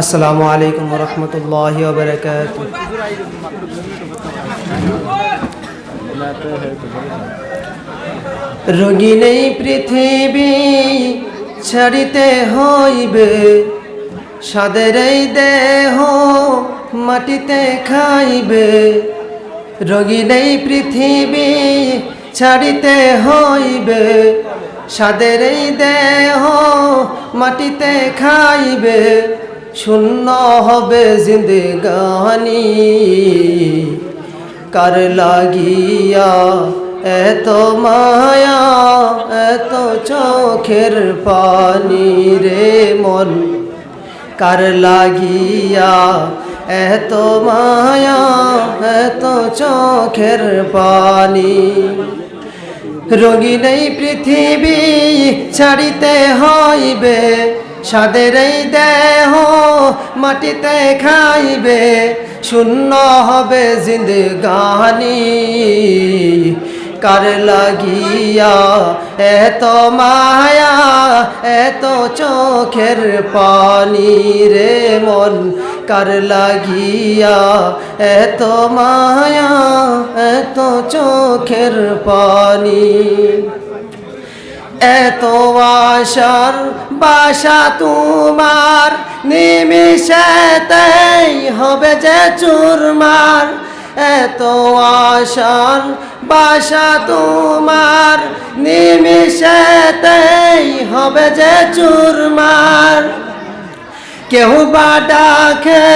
আসসালামু আলাইকুম রহমতুল্লাহ রোগী নেই পৃথিবী, ছাড়িতে হইবে। সাদের এই দেহ মাটিতে খাইবে। রোগী নেই পৃথিবী, ছাড়িতে হইবে। সাদের এই দেহ মাটিতে খাইবে, শূন্য হবে জিন্দগানি। কার লাগিয়া এত মায়া, এত চোখের পানি রে মন? কার লাগিয়া এত মায়া, এত চোখের পানি? রোগী নেই পৃথিবী ছাড়িতে হইবে, সাদের এই দেহ মাটিতে খাইবে, শূন্য হবে জিন্দগানি। কার লাগিয়া এত মায়া, এত চোখের পানি রে মন, কার লাগিয়া এত মায়া এত চোখের পানি, এত আশার বাসা তোমার নিমিশেতেই হবে যে চুরমার। এত আশার বাসা তোমার নিমিশেতেই হবে যে চুরমার। কেউ বা ডাকে,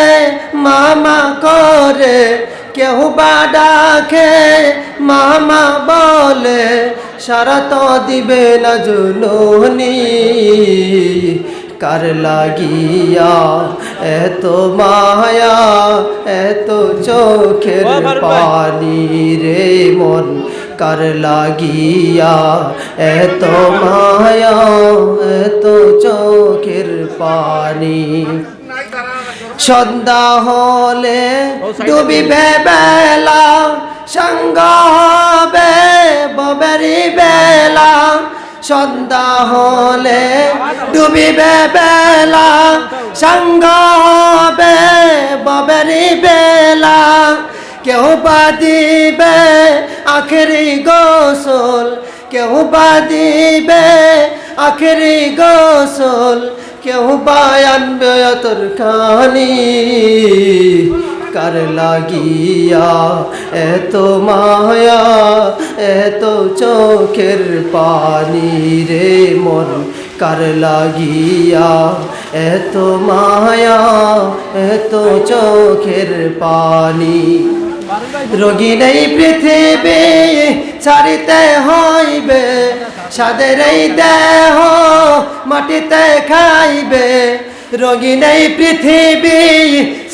মামা করে কেউ বা ডাকে মামা বলে সারা তো দিবে না জুনুনি। কার লাগিয়া এত মায়া এত চোখের পানি রে মন। কার লাগিয়া এত মায়া এত চোখের পানি। সন্ধ্যা হলে ডুবিবে বেলা সঙ্গ হবে ববেরি বেলা। সন্ধ্যা হলে ডুবিবে বেলা সঙ্গ হবে ববেরি বেলা। কেউ বা দিবে আখেরি গোসল কেউ বা দিবে আখেরি গোসল কেউ বা আনবে তোর খানি কার লাগিয়া এত মায়া, এত চোখের পানি রে মন। কার লাগিয়া এত মায়া, এত চোখের পানি। রোগী নেই পৃথিবী, ছাড়িতে হইবে সাদের দেহ। মাটিতে খাইবে, রোগী নেই পৃথিবী,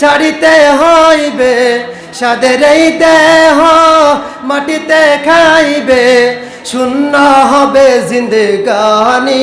ছাড়িতে হইবে। সাদের এই দেহ মাটিতে খাইবে, শূন্য হবে জিন্দগানি।